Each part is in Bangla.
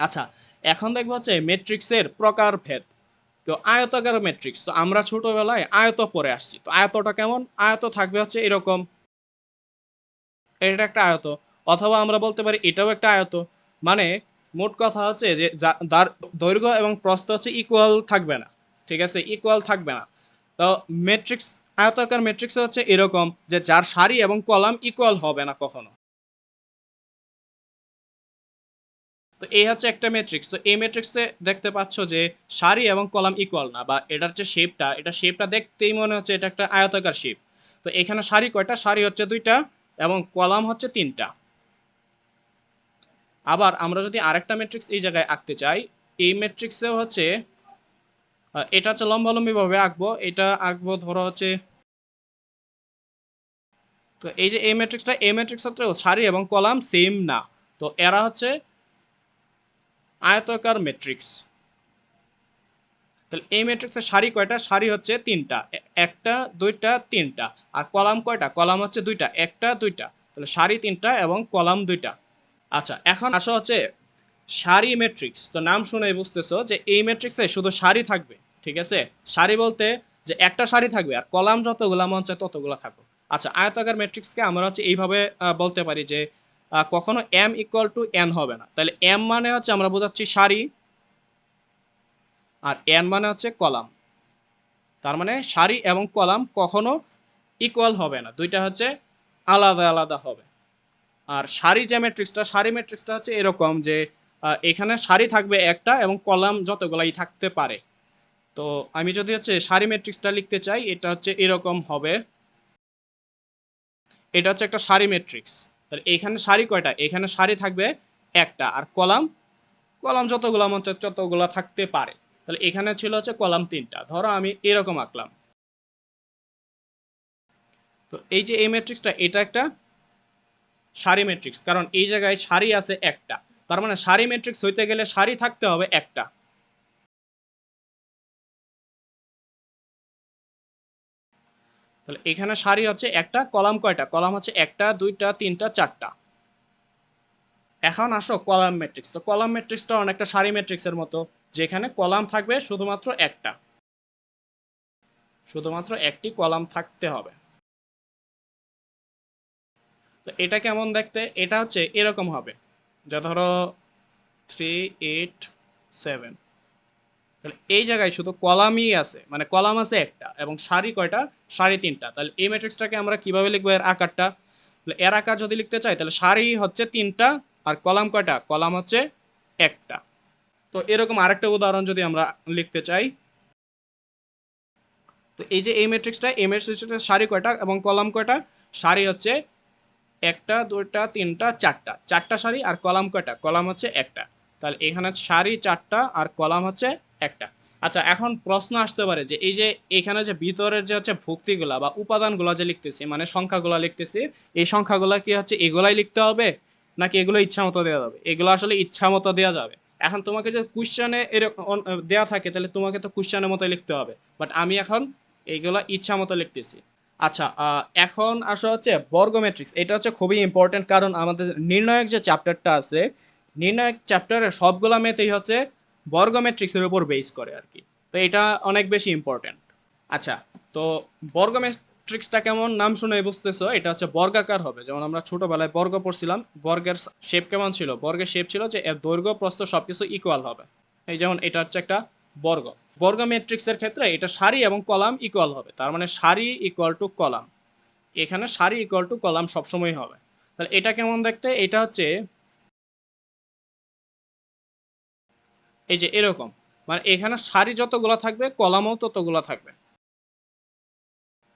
আচ্ছা এখন দেখব হচ্ছে ম্যাট্রিক্সের প্রকারভেদ তো আয়তাকার ম্যাট্রিক্স তো আমরা ছোটবেলায় আয়ত পরে আসছি। তো আয়তটা কেমন? আয়ত থাকবে হচ্ছে এরকম। এটা একটা আয়ত, অথবা আমরা বলতে পারি এটাও একটা আয়ত। মানে মোট কথা হচ্ছে যে দৈর্ঘ্য এবং প্রস্থ হচ্ছে ইকুয়াল থাকবে না। ঠিক আছে? ইকুয়াল থাকবে না। তো ম্যাট্রিক্স আয়তাকার ম্যাট্রিক্স হচ্ছে এরকম যে যার সারি এবং কলাম ইকুয়াল হবে না কখনো। তো এই হচ্ছে একটা ম্যাট্রিক্স তো এই ম্যাট্রিক্সে দেখতে পাচ্ছ যে সারি এবং কলাম ইকুয়াল না, বা এটার যে শেপটা এটা শেপটা দেখতেই মনে হচ্ছে এটা একটা আয়তাকার শেপ তো এখানে সারি কয়টা? সারি হচ্ছে দুইটা এবং কলাম হচ্ছে তিনটা। আবার আমরা যদি আরেকটা ম্যাট্রিক্স এই জায়গায় আঁকতে চাই, এই ম্যাট্রিক্সেও হচ্ছে এটা হচ্ছে লম্বালম্বি ভাবে আঁকবো। এটা আঁকবো ধরো হচ্ছে, তো এই যে এই ম্যাট্রিক্সটা এই ম্যাট্রিক্স সারি এবং কলাম সেম না। তো এরা হচ্ছে আয়তাকার ম্যাট্রিক্স তাহলে এই ম্যাট্রিক্সের সারি কয়টা? সারি হচ্ছে তিনটা। একটা, দুইটা, তিনটা। আর কলাম কয়টা? কলাম হচ্ছে দুইটা। একটা, দুইটা। তাহলে সারি তিনটা এবং কলাম দুইটা। আচ্ছা এখন আসা হচ্ছে সারি ম্যাট্রিক্স তো নাম শুনে বুঝতেছো যে এই ম্যাট্রিক্সে শুধু সারি থাকবে, ঠিক আছে? সারি বলতে যে একটা সারি থাকবে আর কলাম যতগুলা মন চায় ততগুলা থাকবে আচ্ছা আয়তাকার ম্যাট্রিক্সকে আমরা হচ্ছে এইভাবে বলতে পারি যে কখনো এম ইকুয়াল টু এন হবে না। তাহলে এম মানে হচ্ছে আমরা বোঝাচ্ছি সারি, আর এন মানে হচ্ছে কলাম। তার মানে সারি এবং কলাম কখনো ইকুয়াল হবে না। দুইটা হচ্ছে আলাদা আলাদা হবে। আর সারি যে ম্যাট্রিক্সটা সারি ম্যাট্রিক্সটা হচ্ছে এরকম যে এখানে সারি থাকবে একটা এবং কলাম যতগুলাই থাকতে পারে। তো আমি যদি হচ্ছে সারি ম্যাট্রিক্সটা লিখতে চাই, এটা হচ্ছে এরকম হবে। এটা হচ্ছে একটা সারি ম্যাট্রিক্স তাহলে এখানে সারি কয়টা? এখানে সারি থাকবে একটা। আর কলাম? কলাম যতগুলো মন ততগুলো থাকতে পারে। তাহলে এখানে ছিল হচ্ছে কলাম তিনটা। ধরো আমি এরকম আঁকলাম। তো এই যে এই ম্যাট্রিক্সটা এটা একটা সারি ম্যাট্রিক্স কারণ এই জায়গায় সারি আছে একটা। তার মানে সারি ম্যাট্রিক্স হইতে গেলে সারি থাকতে হবে একটা। তাহলে এখানে সারি হচ্ছে একটা, কলাম কয়টা? কলাম হচ্ছে একটা, দুইটা, তিনটা, চারটা। এখন আসো কলাম ম্যাট্রিক্স তো কলাম ম্যাট্রিক্সটা অনেকটা সারি ম্যাট্রিক্সের মতো, যেখানে কলাম থাকবে শুধুমাত্র একটা। শুধুমাত্র একটি কলাম থাকতে হবে। তো এটা কেমন দেখতে? এটা হচ্ছে এরকম হবে। যা ধরো থ্রি এইট সেভেন তাহলে এই জায়গায় শুধু কলামই আছে মানে কলাম আছে একটা এবং সারি কয়টা? সারি তিনটা। তাহলে এই ম্যাট্রিক্সটাকে আমরা কীভাবে লিখব এর আকারটা? তাহলে এর আকার যদি লিখতে চাই, তাহলে সারি হচ্ছে তিনটা আর কলাম কয়টা? কলাম হচ্ছে একটা। তো এরকম আরেকটা উদাহরণ যদি আমরা লিখতে চাই, তো এই যে এই ম্যাট্রিক্সটা এই ম্যাট্রিক্সটা সারি কয়টা এবং কলাম কয়টা? সারি হচ্ছে একটা, দুইটা, তিনটা, চারটা। চারটা সারি আর কলাম কয়টা? কলাম হচ্ছে একটা। তাহলে এখানে সারি, চারটা আর কলাম হচ্ছে একটা। আচ্ছা এখন প্রশ্ন আসতে পারে যে এই যে এখানে যে ভিতরের যে হচ্ছে ভুক্তিগুলা বা উপাদানগুলো যে লিখতেছি মানে সংখ্যাগুলো লিখতেছি, এই সংখ্যাগুলো কি হচ্ছে এগুলাই লিখতে হবে নাকি এগুলো ইচ্ছা মতো দেওয়া যাবে? এগুলো আসলে ইচ্ছা মতো দেওয়া যাবে। এখন তোমাকে যদি কোশ্চেনে এরকম দেওয়া থাকে, তাহলে তোমাকে তো কোশ্চেনের মতো লিখতে হবে। বাট আমি এখন এইগুলো ইচ্ছা মতো লিখতেছি। আচ্ছা এখন আসা হচ্ছে বর্গ এটা হচ্ছে খুবই ইম্পর্টেন্ট কারণ আমাদের নির্ণায়ক যে চ্যাপ্টারটা আছে, নির্ণায়ক চ্যাপ্টারের সবগুলা মেতেই হচ্ছে বর্গ ম্যাট্রিক্সের উপর বেস করে আর কি তো এটা অনেক বেশি ইম্পর্টেন্ট আচ্ছা তো বর্গ ম্যাট্রিক্সটা কেমন? নাম শুনে বুঝতেছো? এটা হচ্ছে বর্গাকার হবে। যেমন আমরা ছোটবেলায় বর্গ পড়ছিলাম, বর্গের শেপ কেমন ছিল? বর্গের শেপ ছিল যে এর দৈর্ঘ্য, প্রস্থ সবকিছু ইকুয়াল হবে। এই যেমন এটা হচ্ছে একটা বর্গ। বর্গ ম্যাট্রিক্সের ক্ষেত্রে এটা সারি এবং কলাম ইকুয়াল হবে। তার মানে সারি ইকুয়াল টু কলাম। এখানে সারি ইকুয়াল টু কলাম সবসময় হবে। তাহলে এটা কেমন দেখতে? এটা হচ্ছে এই যে এরকম। মানে এখানে সারি যতগুলো থাকবে, কলামও ততগুলো থাকবে।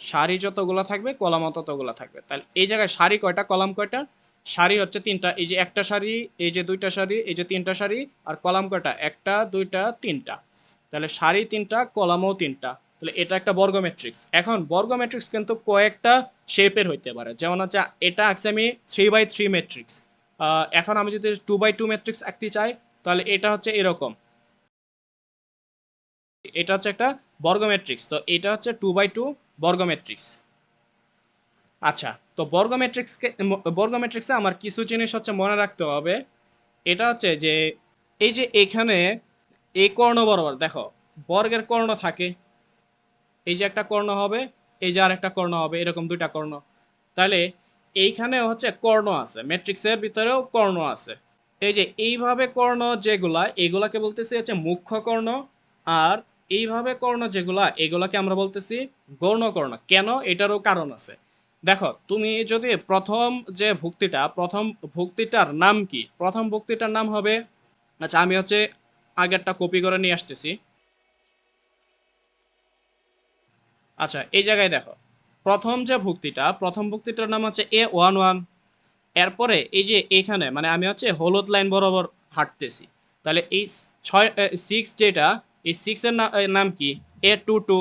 সারি যতগুলো থাকবে, কলামও ততগুলো থাকবে। তাহলে এই জায়গায় সারি কয়টা, কলাম কয়টা? সারি হচ্ছে তিনটা। এই যে একটা সারি, এই যে দুইটা সারি, এই যে তিনটা সারি, আর কলাম কয়টা? একটা, দুইটা, তিনটা। তাহলে সারি তিনটা, কলামও তিনটা। তাহলে এটা একটা বর্গ ম্যাট্রিক্স এখন বর্গ ম্যাট্রিক্স কিন্তু কয়েকটা শেপের হইতে পারে। যেমন হচ্ছে, এটা আঁকছে আমি থ্রি বাই থ্রি ম্যাট্রিক্স এখন আমি যদি টু বাই টু ম্যাট্রিক্স আঁকতে চাই তাহলে এটা হচ্ছে এরকম। এটা হচ্ছে একটা বর্গ ম্যাট্রিক্স তো এটা হচ্ছে টু বাই টু বর্গ ম্যাট্রিক্স আচ্ছা তো বর্গ ম্যাট্রিক্সকে বর্গ ম্যাট্রিক্সে আমার কিছু জিনিস হচ্ছে মনে রাখতে হবে। এটা হচ্ছে যে, এই যে এখানে এই কর্ণ বরাবর, দেখো, বর্গের কর্ণ থাকে। এই যে একটা কর্ণ হবে, এই যে আর একটা কর্ণ হবে, এরকম দুইটা কর্ণ। তাহলে এইখানে হচ্ছে কর্ণ আছে ম্যাট্রিক্সের ভিতরেও কর্ণ আছে। এই যে এইভাবে কর্ণ যেগুলা, এগুলাকে বলতেছি হচ্ছে মুখ্য কর্ণ, আর এইভাবে কর্ণ যেগুলা, এগুলাকে আমরা বলতেছি গৌণ কর্ণ। কেন? এটারও কারণ আছে। দেখো, তুমি যদি প্রথম যে ভুক্তিটা, প্রথম ভুক্তিটার নাম কি? প্রথম ভুক্তিটার নাম হবে আচ্ছা আমি হচ্ছে আগেরটা কপি করে নিয়ে আসতেছি। আচ্ছা এই জায়গায় দেখো, প্রথম যে ভুক্তিটা, প্রথম ভুক্তিটার নাম হচ্ছে এ ওয়ান ওয়ান। এরপরে এই যে এখানে মানে আমি হচ্ছে হলুদ লাইন বরাবর হাঁটতেছি। তাহলে এই ছয় সিক্স যেটা, এই সিক্সের নাম কি? এ টু টু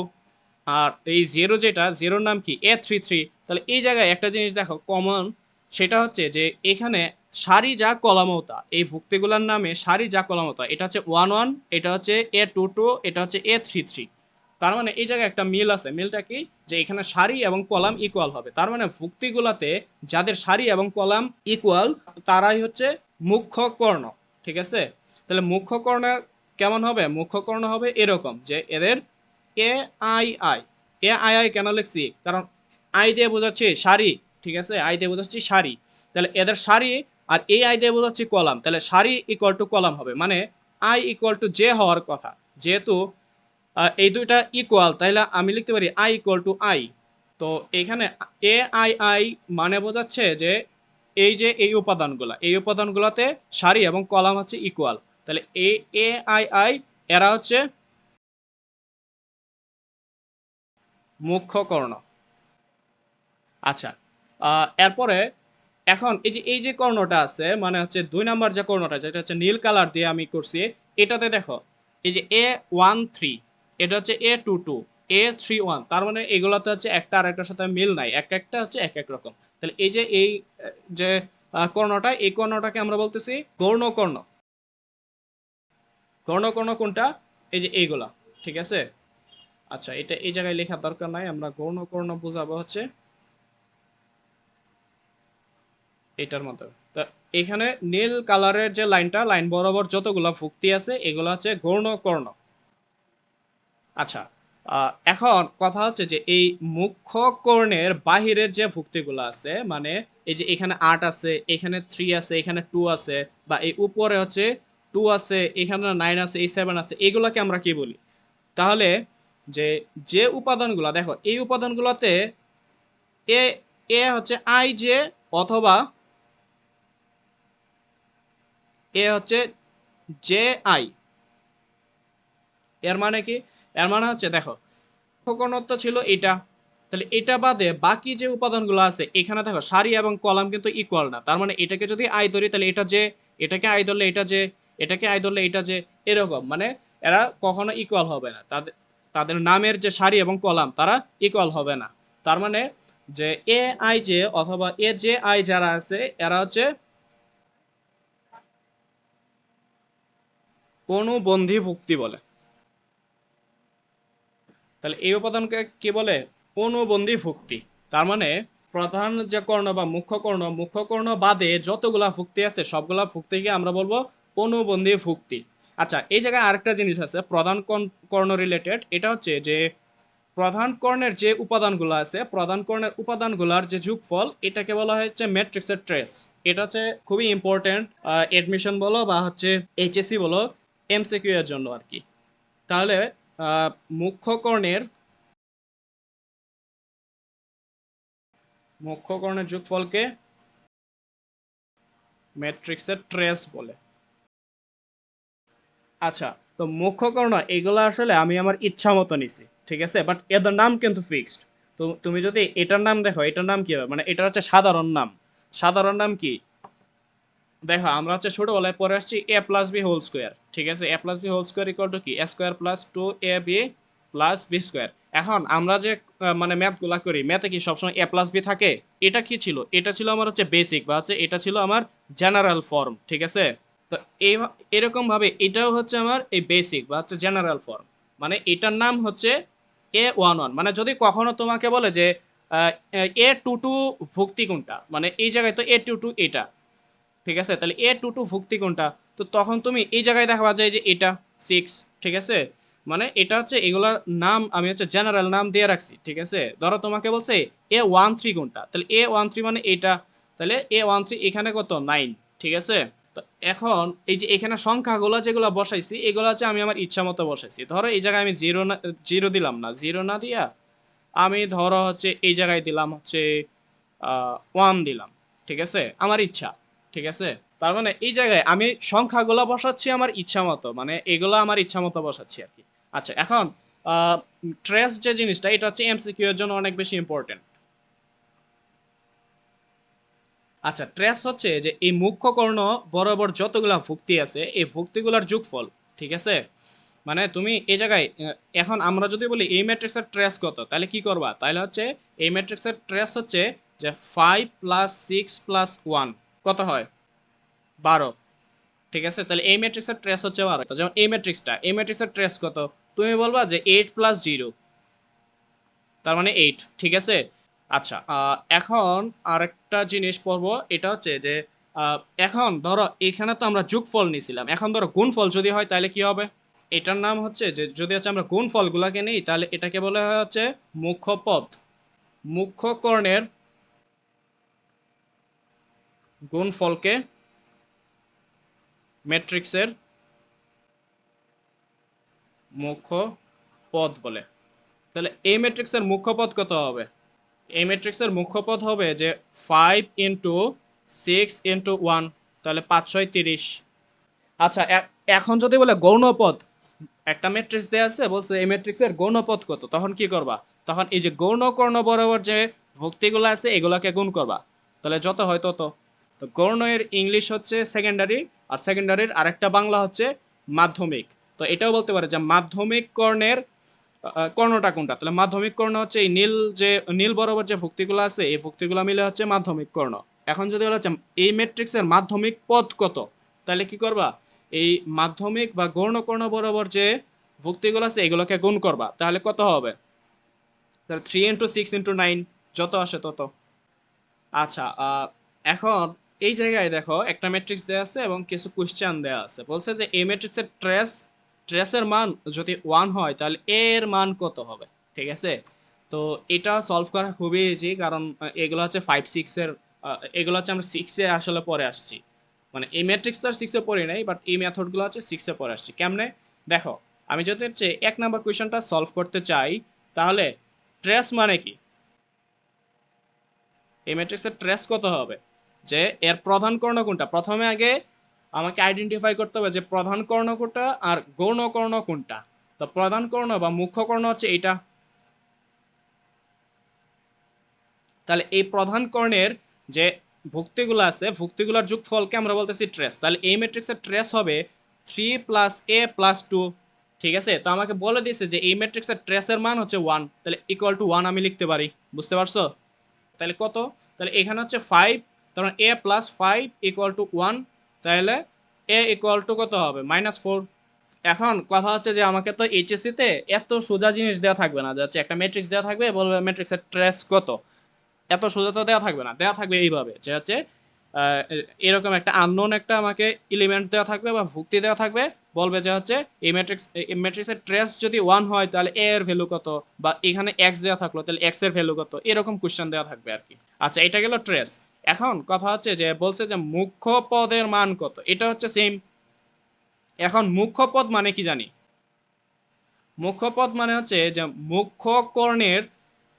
আর এই জিরো যেটা জিরোর নাম কি? এ থ্রি থ্রি তাহলে এই জায়গায় একটা জিনিস দেখো কমন সেটা হচ্ছে যে এখানে সারি যা কলামতা, এই ভুক্তিগুলোর নামে সারি যা কলামতা, এটা হচ্ছে ওয়ান ওয়ান এটা হচ্ছে এ টু টু এটা হচ্ছে এ থ্রি থ্রি তার মানে এই জায়গায় একটা মিল আছে। মিলটা কি? যে এখানে সারি এবং কলাম ইকুয়াল হবে। তার মানে ভুক্তিগুলাতে যাদের সারি এবং কলাম ইকুয়াল তারাই হচ্ছে মুখ্য কর্ণ। ঠিক আছে? তাহলে মুখ্য কর্ণ কেমন হবে? মুখ্য কর্ণ হবে এরকম যে এদের A I I A I I কেন লিখছি? কারণ আই দিয়ে বোঝাচ্ছি সারি। ঠিক আছে? আই দিয়ে বোঝাচ্ছি সারি। তাহলে এদের সারি আর এই আই দিয়ে বোঝাচ্ছি কলাম। তাহলে সারি ইকুয়াল টু কলাম হবে। মানে আই ইকুয়াল টু জে হওয়ার কথা। যেহেতু এই দুইটা ইকুয়াল তাহলে আমি লিখতে পারি আই ইকুয়াল টু আই তো এখানে এ আই আই মানে বোঝাচ্ছে যে এই যে এই উপাদানগুলা, এই উপাদানগুলোতে সারি এবং কলাম হচ্ছে ইকুয়াল তাহলে এ এ আই আই এরা হচ্ছে মুখ্য কর্ণ আচ্ছা এরপরে এখন এই যে এই যে কর্ণটা আছে মানে হচ্ছে দুই নাম্বার যে কর্ণটা, যেটা হচ্ছে নীল কালার দিয়ে আমি করছি, এটাতে দেখো, এই যে এ ওয়ান থ্রি এটা হচ্ছে A two two A three one তার মানে এগুলোতে হচ্ছে একটা আর একটার সাথে মিল নাই, এক একটা হচ্ছে এক এক রকম। তাহলে এই যে এই, যে কর্ণটা, এই কর্ণটাকে আমরা বলতেছি গৌণ কর্ণ গৌণ কর্ণ কোনটা? এই যে এইগুলা, ঠিক আছে? আচ্ছা এটা এই জায়গায় লেখার দরকার নাই, আমরা গৌণ কর্ণ বোঝাবো হচ্ছে এটার মতো তো এখানে নীল কালারের যে লাইনটা, লাইন বরাবর যতগুলা ভুক্তি আছে, এগুলো হচ্ছে গৌণ কর্ণ আচ্ছা এখন কথা হচ্ছে যে এই মুখ্য কর্ণের বাহিরের যে ভুক্তিগুলো আছে মানে এই যে এখানে আট আছে, এখানে থ্রি আছে, এখানে টু আছে, বা এই উপরে হচ্ছে টু আছে, এখানে নাইন আছে, এই সেভেন আছে, এগুলোকে আমরা কি বলি? তাহলে যে যে উপাদানগুলো, দেখো, এই উপাদানগুলোতে এ এ হচ্ছে আই জে অথবা এ হচ্ছে জে আই এর মানে কি? এর মানে হচ্ছে, দেখো ঘনত্ব ছিল এটা। তাহলে এটা বাদে বাকি যে উপাদানগুলো আছে, এখানে দেখো, সারি এবং কলাম কিন্তু ইকুয়াল না। তার মানে এটাকে যদি আই ধরি, তাহলে এটা যে, এটাকে আই ধরলে এটা যে, এটাকে আই ধরলে এটা যে, এরকম। মানে এরা কখনো ইকুয়াল হবে না। তাদের তাদের নামের যে সারি এবং কলাম, তারা ইকুয়াল হবে না। তার মানে যে এ আই জে অথবা এ জে আই যারা আছে, এরা হচ্ছে অনুবন্ধী ভুক্তি বলে। তাহলে এই উপাদানকে কি বলে? অনুবন্ধী ভুক্তি। তার মানে প্রধান যে কর্ণ বা মুখ্য কর্ণ মুখ্য কর্ণ বাদে যতগুলা ভুক্তি আছে, সবগুলা ভুক্তিকে আমরা বলব অনুবন্ধী ভুক্তি। আচ্ছা এই জায়গায় আরেকটা জিনিস আছে, প্রধান কর্ণ- রিলেটেড এটা হচ্ছে যে প্রধান কর্ণের যে উপাদানগুলো আছে, প্রধান কর্ণের উপাদানগুলোর যে যোগফল, এটাকে বলা হচ্ছে ম্যাট্রিক্সের ট্রেস এটা হচ্ছে খুবই ইম্পর্টেন্ট এডমিশন বলো বা হচ্ছে এইচএসসি বলো এমসিকিউ এর জন্য আর কি। তাহলে মুখ্যকর্ণের মুখ্য কর্ণের যোগফলকে ম্যাট্রিক্সের ট্রেস বলে। আচ্ছা তো মুখ্য কর্ণ এগুলো আসলে আমি আমার ইচ্ছা মতো নিছি, ঠিক আছে? বাট এদের নাম কিন্তু ফিক্সড তো তুমি যদি এটার নাম দেখো, এটার নাম কি হবে? মানে এটা হচ্ছে সাধারণ নাম। সাধারণ নাম কি? দেখো, আমরা হচ্ছে ছোটবেলায় পরে আসছি A plus B whole square ঠিক আছে? A plus B whole square equal to কি? A square plus two A B plus B square এখন আমরা যে মানে ম্যাথগুলা করি ম্যাথে কি সবসময় এ প্লাস বি থাকে? এটা কি ছিল? এটা ছিল আমার হচ্ছে বেসিক বা হচ্ছে এটা ছিল আমার জেনারেল ফর্ম ঠিক আছে? তো এই এরকম ভাবে এটাও হচ্ছে আমার এই বেসিক বা হচ্ছে জেনারেল ফর্ম মানে এটার নাম হচ্ছে এ ওয়ান ওয়ান মানে যদি কখনো তোমাকে বলে যে এ টু টু ভুক্তি কোনটা? মানে এই জায়গায় তো এ টু টু এটা। ঠিক আছে? তাহলে এ টু টু ভুক্তি কোনটা? তো তখন তুমি এই জায়গায় দেখা যায় যে এটা সিক্স ঠিক আছে? মানে এটা হচ্ছে এগুলার নাম, আমি হচ্ছে জেনারেল নাম দিয়ে রাখছি, ঠিক আছে? ধরো তোমাকে বলছে এ ওয়ান থ্রি কোনটা? তাহলে এ ওয়ান থ্রি মানে এটা। তাহলে এ ওয়ান থ্রি এখানে কত? নাইন ঠিক আছে? তো এখন এই যে এখানে সংখ্যাগুলো যেগুলো বসাইছি, এগুলো হচ্ছে আমি আমার ইচ্ছা মতো বসাইছি। ধরো এই জায়গায় আমি জিরো না জিরো দিলাম না। জিরো না দিয়া আমি ধরো হচ্ছে এই জায়গায় দিলাম হচ্ছে ওয়ান দিলাম, ঠিক আছে? আমার ইচ্ছা। ঠিক আছে? তার মানে এই জায়গায় আমি সংখ্যাগুলো বসাচ্ছি আমার ইচ্ছা মতো মানে এগুলো আমার ইচ্ছা মতো বসাচ্ছি আর কি। আচ্ছা এখন ট্রেস যে জিনিসটা, এটা হচ্ছে এমসিকিউ এর জন্য অনেক বেশি ইম্পর্টেন্ট আচ্ছা ট্রেস হচ্ছে যে এই মুখ্য কর্ণ বরাবর যতগুলা ভুক্তি আছে, এই ভুক্তিগুলার যোগফল, ঠিক আছে? মানে তুমি এই জায়গায় এখন আমরা যদি বলি এই ম্যাট্রিক্সের ট্রেস কত, তাহলে কি করবা? তাহলে হচ্ছে এই ম্যাট্রিক্সের ট্রেস হচ্ছে যে five plus six plus one কত হয়? বারো। ঠিক আছে? তাহলে এই ম্যাট্রিক্সের ট্রেস হচ্ছে বারো। যেমন এই ম্যাট্রিক্সটা এই ম্যাট্রিক্সের ট্রেস কত? তুমি বলবা যে এইট প্লাস জিরো তার মানে এইট ঠিক আছে? আচ্ছা এখন আরেকটা জিনিস পড়ব। এটা হচ্ছে যে এখন ধরো এখানে তো আমরা যোগফল নিয়েছিলাম। এখন ধরো গুণফল যদি হয় তাহলে কি হবে? এটার নাম হচ্ছে যে, যদি হচ্ছে আমরা গুণফলগুলোকে নিই, তাহলে এটাকে বলা হয় হচ্ছে মুখ্য পদ মুখ্য কর্ণের গুণফলকে ম্যাট্রিক্সের মুখ্য পদ বলে। তাহলে এই ম্যাট্রিক্সের মুখ্য পদ কত হবে? এই ম্যাট্রিক্সের মুখ্য পদ হবে যে five into six into one তাহলে পাঁচ, ছয়, তিরিশ। আচ্ছা এখন যদি বলে গৌণপদ, একটা ম্যাট্রিক্স দেওয়া আছে, বলছে এই ম্যাট্রিক্সের গৌণপদ কত, তখন কি করবা? তখন এই যে গৌণ কর্ণ বরাবর যে ভক্তিগুলো আছে, এগুলোকে গুণ করবা। তাহলে যত হয় তত। তো গৌণের ইংলিশ হচ্ছে সেকেন্ডারি আর সেকেন্ডারির আরেকটা বাংলা হচ্ছে মাধ্যমিক। তো এটাও বলতে পারে যে মাধ্যমিক কর্ণের কর্ণটা কোনটা? তাহলে মাধ্যমিক কর্ণ হচ্ছে এই নীল যে, নীল বরাবর যে ভক্তিগুলো আছে, এই ভক্তিগুলো মিলে হচ্ছে মাধ্যমিক কর্ণ। এখন যদি বলা হচ্ছে এই ম্যাট্রিক্সের মাধ্যমিক পদ কত? তাহলে কি করবা? এই মাধ্যমিক বা গৌণ কর্ণ বরাবর যে ভক্তিগুলো আছে, এগুলোকে গুণ করবা। তাহলে কত হবে? তাহলে three into six into nine যত আসে তত। আচ্ছা এখন এই জায়গায় দেখো, একটা ম্যাট্রিক্স দেওয়া আছে এবং কিছু কোশ্চেন দেওয়া আছে। বলছে যে, এই ম্যাট্রিক্সের ট্রেস ট্রেসের মান যদি ওয়ান হয়, তাহলে এর মান কত হবে? ঠিক আছে? তো এটা সলভ করা খুবই ইজি কারণ এগুলো হচ্ছে ফাইভ সিক্সের এগুলো হচ্ছে আমরা সিক্সে আসলে পরে আসছি। মানে এই ম্যাট্রিক্স তো আর সিক্সে পড়ি নাই বাট এই মেথডগুলো হচ্ছে সিক্সে পরে আসছি। কেমনে? দেখো, আমি যদি হচ্ছে এক নাম্বার কোয়েশনটা সলভ করতে চাই, তাহলে ট্রেস মানে কি? এই ম্যাট্রিক্সের ট্রেস কত হবে? যে এর প্রধান কর্ণ কোনটা? প্রথমে আগে আমাকে আইডেন্টিফাই করতে হবে যে প্রধান কর্ণ কোনটা আর গৌণ কর্ণ কোনটা। তো প্রধান কর্ণ বা মুখ্য কর্ণ হচ্ছে এইটা। তাহলে এই প্রধান কর্ণের যে ভুক্তিগুলো আছে, ভুক্তিগুলোর যোগফলকে আমরা বলতেছি ট্রেস তাহলে এই ম্যাট্রিক্সের ট্রেস হবে three plus A plus two ঠিক আছে? তো আমাকে বলে দিয়েছে যে এই ম্যাট্রিক্সের ট্রেসের মান হচ্ছে ওয়ান তাহলে ইকুয়াল টু ওয়ান আমি লিখতে পারি। বুঝতে পারছ? তাহলে কত? তাহলে এখানে হচ্ছে ফাইভ মানে A plus five equal to one তাহলে এ ইকুয়াল টু কত হবে? মাইনাস ফোর এখন কথা হচ্ছে যে আমাকে তো এইচএসসিতে এত সোজা জিনিস দেওয়া থাকবে না যে হচ্ছে একটা ম্যাট্রিক্স দেওয়া থাকবে বলবে ম্যাট্রিক্সের ট্রেস কত? এত সোজা তো দেওয়া থাকবে না দেওয়া থাকবে এইভাবে, যে হচ্ছে এরকম একটা আননোন একটা আমাকে এলিমেন্ট দেওয়া থাকবে বা ভুক্তি দেওয়া থাকবে, বলবে যে হচ্ছে, এই ম্যাট্রিক্স ম্যাট্রিক্সের ট্রেস যদি ওয়ান হয়, তাহলে এ এর ভ্যালু কত? বা এখানে এক্স দেওয়া থাকল, তাহলে এক্সের ভ্যালু কত? এরকম কোশ্চেন দেওয়া থাকবে আর কি। আচ্ছা এটা গেল ট্রেস এখন কথা হচ্ছে যে বলছে যে মুখ্য পদের মান কত? এটা হচ্ছে সেম এখন মুখ্য পদ মানে কি জানি? মুখ্য পদ মানে হচ্ছে যে মুখ্য কর্ণের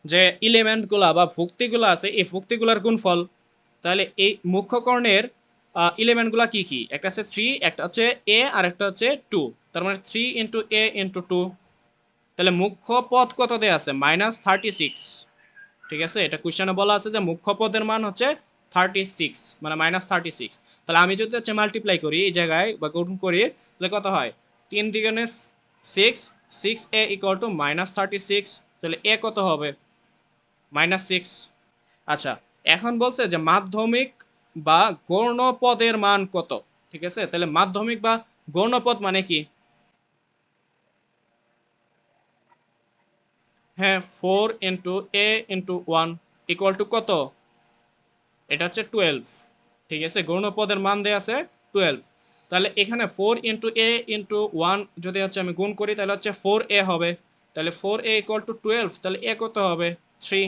যে ইলিমেন্টগুলা বা ভুক্তিগুলো আছে, এই ভুক্তিগুলার গুণফল। তাহলে এই মুখ্য কর্ণের ইলিমেন্টগুলা কি কি? একটা হচ্ছে থ্রি একটা হচ্ছে এ আর একটা হচ্ছে টু তার মানে three into A into two তাহলে মুখ্য পদ কত দেয়া আছে? মাইনাস থার্টি সিক্স ঠিক আছে? এটা কোশ্চেনে বলা আছে যে মুখ্য পদের মান হচ্ছে থার্টি সিক্স মানে মাইনাস থার্টি সিক্স তাহলে আমি যদি হচ্ছে মাল্টিপ্লাই করি এই জায়গায় বা গুণ করি, তাহলে কত হয়? তিন দিগণে six six A equal to minus thirty six তাহলে এ কত হবে? মাইনাস সিক্স আচ্ছা এখন বলছে যে মাধ্যমিক বা গৌণপদের মান কত? ঠিক আছে? তাহলে মাধ্যমিক বা গৌণপদ মানে কি? হ্যাঁ four into A into one equal to কত? এটা হচ্ছে টুয়েলভ ঠিক আছে? গৌণপদের মান দেওয়া আছে টুয়েলভ তাহলে এখানে four into A into one যদি হচ্ছে আমি গুণ করি, তাহলে হচ্ছে ফোর এ হবে। তাহলে four A equal to twelve তাহলে এ কত হবে? থ্রি